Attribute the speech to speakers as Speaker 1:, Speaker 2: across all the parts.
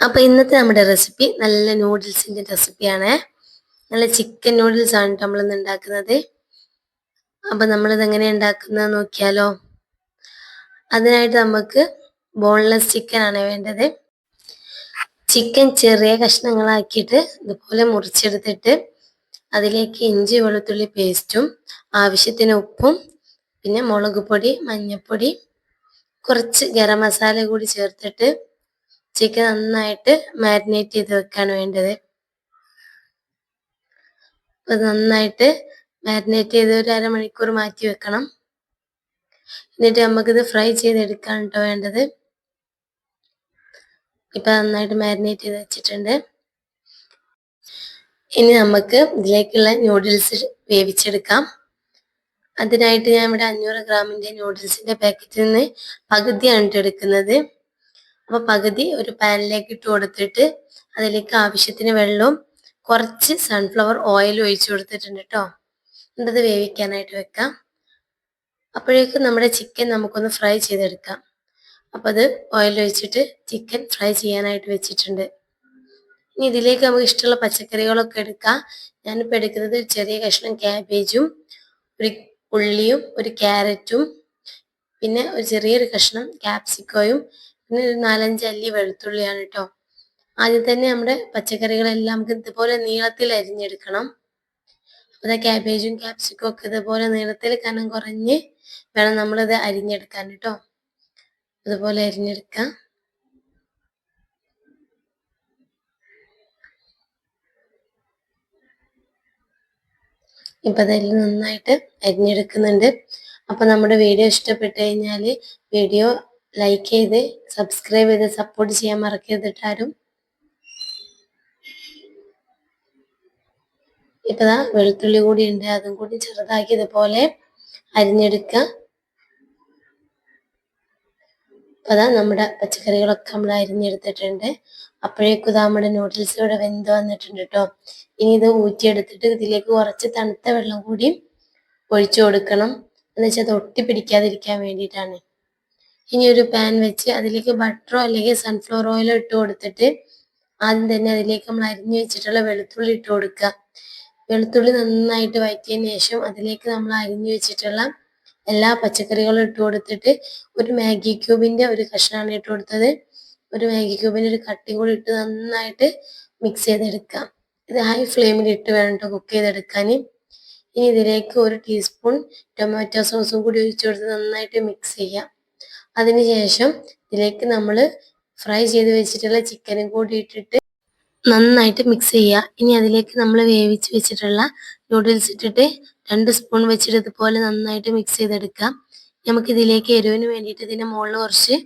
Speaker 1: അപ്പൊ ഇന്നത്തെ നമ്മുടെ റെസിപ്പി നല്ല നൂഡിൽസിന്റെ റെസിപ്പിയാണ് നല്ല ചിക്കൻ നൂഡിൽസ് ആണ് നമ്മൾ ഇന്ന് ഉണ്ടാക്കുന്നത്. അപ്പൊ നമ്മളിത് എങ്ങനെ ഉണ്ടാക്കുന്നത് നോക്കിയാലോ. അതിനായിട്ട് നമുക്ക് ബോൺലെസ് ചിക്കൻ ആണ് വേണ്ടത്. ചിക്കൻ ചെറിയ കഷ്ണങ്ങളാക്കിയിട്ട് ഇതുപോലെ മുറിച്ചെടുത്തിട്ട് അതിലേക്ക് ഇഞ്ചി വെളുത്തുള്ളി പേസ്റ്റും ആവശ്യത്തിന് ഉപ്പും പിന്നെ മുളക് പൊടി മഞ്ഞൾപ്പൊടി കുറച്ച് ഗരം മസാല കൂടി ചേർത്തിട്ട് ചിക്കൻ നന്നായിട്ട് മാരിനേറ്റ് ചെയ്ത് വെക്കാണ് വേണ്ടത്. അപ്പൊ നന്നായിട്ട് മാരിനേറ്റ് ചെയ്ത് ഒരു അരമണിക്കൂർ മാറ്റി വെക്കണം. എന്നിട്ട് നമുക്കിത് ഫ്രൈ ചെയ്തെടുക്കാൻ കേട്ടോ വേണ്ടത്. ഇപ്പൊ നന്നായിട്ട് മാരിനേറ്റ് ചെയ്ത് വെച്ചിട്ടുണ്ട്. ഇനി നമുക്ക് ഇതിലേക്കുള്ള ന്യൂഡിൽസ് വേവിച്ചെടുക്കാം. അതിനായിട്ട് ഞാൻ ഇവിടെ അഞ്ഞൂറ് ഗ്രാമിന്റെ നൂഡിൽസിന്റെ പാക്കറ്റിൽ നിന്ന് പകുതിയാണ് എടുക്കുന്നത്. അപ്പോൾ പകുതി ഒരു പാനിലേക്ക് ഇട്ട് കൊടുത്തിട്ട് അതിലേക്ക് ആവശ്യത്തിന് വെള്ളവും കുറച്ച് സൺഫ്ലവർ ഓയിൽ ഒഴിച്ചു കൊടുത്തിട്ടുണ്ട് കേട്ടോ എന്നിട്ടത് വേവിക്കാനായിട്ട് വെക്കാം. അപ്പോഴേക്കും നമ്മുടെ ചിക്കൻ നമുക്കൊന്ന് ഫ്രൈ ചെയ്തെടുക്കാം. അപ്പോൾ അത് ഓയിൽ ഒഴിച്ചിട്ട് ചിക്കൻ ഫ്രൈ ചെയ്യാനായിട്ട് വെച്ചിട്ടുണ്ട്. ഇനി ഇതിലേക്ക് നമുക്ക് ഇഷ്ടമുള്ള പച്ചക്കറികളൊക്കെ എടുക്കാം. ഞാനിപ്പോൾ എടുക്കുന്നത് ചെറിയ കഷ്ണം ക്യാബേജും ഒരു ഉള്ളിയും ഒരു ക്യാരറ്റും പിന്നെ ഒരു ചെറിയൊരു കഷ്ണം ക്യാപ്സിക്കോയും പിന്നെ ഒരു നാലഞ്ച് അല്ലി വെളുത്തുള്ളിയാണ് കേട്ടോ ആദ്യം തന്നെ നമ്മുടെ പച്ചക്കറികളെല്ലാം നമുക്ക് ഇതുപോലെ നീളത്തിൽ അരിഞ്ഞെടുക്കണം. അപ്പോൾ ക്യാബേജും ക്യാപ്സിക്കും ഒക്കെ ഇതുപോലെ നീളത്തിൽ കനം കുറഞ്ഞ് വേണം നമ്മളിത് അരിഞ്ഞെടുക്കാൻ കേട്ടോ അതുപോലെ അരിഞ്ഞെടുക്കാം. ഇപ്പം അതെല്ലാം നന്നായിട്ട് അരിഞ്ഞെടുക്കുന്നുണ്ട്. അപ്പം നമ്മുടെ വീഡിയോ ഇഷ്ടപ്പെട്ടു കഴിഞ്ഞാൽ വീഡിയോ ലൈക്ക് ചെയ്ത് സബ്സ്ക്രൈബ് ചെയ്ത് സപ്പോർട്ട് ചെയ്യാൻ മറക്കരുതിട്ടാരും ആരും ദാ വെളുത്തുള്ളി കൂടി ഉണ്ട്. അതും കൂടി ചെറുതാക്കി ഇതുപോലെ അരിഞ്ഞെടുക്കുക അപ്പൊ അതാ നമ്മുടെ പച്ചക്കറികളൊക്കെ നമ്മൾ അരിഞ്ഞെടുത്തിട്ടുണ്ട്. അപ്പോഴേക്കും ഇതാ നമ്മുടെ നൂഡിൽസ് ഇവിടെ വെന്ത് വന്നിട്ടുണ്ട് കേട്ടോ ഇനി ഇത് ഊറ്റിയെടുത്തിട്ട് ഇതിലേക്ക് കുറച്ച് തണുത്ത വെള്ളം കൂടി ഒഴിച്ചു കൊടുക്കണം. എന്ന് വെച്ചാൽ അത് ഒട്ടി പിടിക്കാതിരിക്കാൻ വേണ്ടിയിട്ടാണ്. ഇനി ഒരു പാൻ വെച്ച് അതിലേക്ക് ബട്ടറോ അല്ലെങ്കിൽ സൺഫ്ലവർ ഓയിലോ ഇട്ട് കൊടുത്തിട്ട് ആദ്യം തന്നെ അതിലേക്ക് നമ്മൾ അരിഞ്ഞു വെച്ചിട്ടുള്ള വെളുത്തുള്ളി ഇട്ട് കൊടുക്കുക. വെളുത്തുള്ളി നന്നായിട്ട് വഴറ്റിയതിന് ശേഷം അതിലേക്ക് നമ്മൾ അരിഞ്ഞു വെച്ചിട്ടുള്ള എല്ലാ പച്ചക്കറികളും ഇട്ട് കൊടുത്തിട്ട് ഒരു മാഗി ക്യൂബിന്റെ ഒരു കഷ്ണമാണ് ഇട്ട് കൊടുത്തത്. ഒരു മാഗി ക്യൂബിന്റെ ഒരു കട്ടി കൂടി ഇട്ട് നന്നായിട്ട് മിക്സ് ചെയ്തെടുക്കാം ഇത് ഹൈ ഫ്ലെയിമിൽ ഇട്ട് വേണം കുക്ക് ചെയ്തെടുക്കാൻ. ഇനി ഇതിലേക്ക് ഒരു ടീസ്പൂൺ ടൊമാറ്റോ സോസും കൂടി ഒഴിച്ചു കൊടുത്ത് നന്നായിട്ട് മിക്സ് ചെയ്യാം അതിനുശേഷം ഇതിലേക്ക് നമ്മൾ ഫ്രൈ ചെയ്ത് വെച്ചിട്ടുള്ള ചിക്കനും കൂടി ഇട്ടിട്ട് നന്നായിട്ട് മിക്സ് ചെയ്യുക. ഇനി അതിലേക്ക് നമ്മൾ വേവിച്ച് വെച്ചിട്ടുള്ള നൂഡിൽസ് ഇട്ടിട്ട് രണ്ട് സ്പൂൺ വെച്ചിട്ട് ഇതുപോലെ നന്നായിട്ട് മിക്സ് ചെയ്തെടുക്കാം നമുക്ക് ഇതിലേക്ക് എരിവിന് വേണ്ടിയിട്ട് ഇതിന്റെ മുകളിൽ കുറച്ച്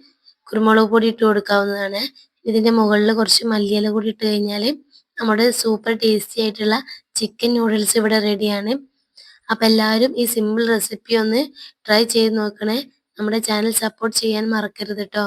Speaker 1: കുരുമുളക് പൊടി ഇട്ട് കൊടുക്കാവുന്നതാണ്. ഇതിന്റെ മുകളിൽ കുറച്ച് മല്ലിയില കൂടി ഇട്ട് കഴിഞ്ഞാൽ നമ്മുടെ സൂപ്പർ ടേസ്റ്റി ആയിട്ടുള്ള ചിക്കൻ നൂഡിൽസ് ഇവിടെ റെഡിയാണ് അപ്പം എല്ലാവരും ഈ സിമ്പിൾ റെസിപ്പി ഒന്ന് ട്രൈ ചെയ്ത് നോക്കണേ. നമ്മുടെ ചാനൽ സപ്പോർട്ട് ചെയ്യാൻ മറക്കരുത് കേട്ടോ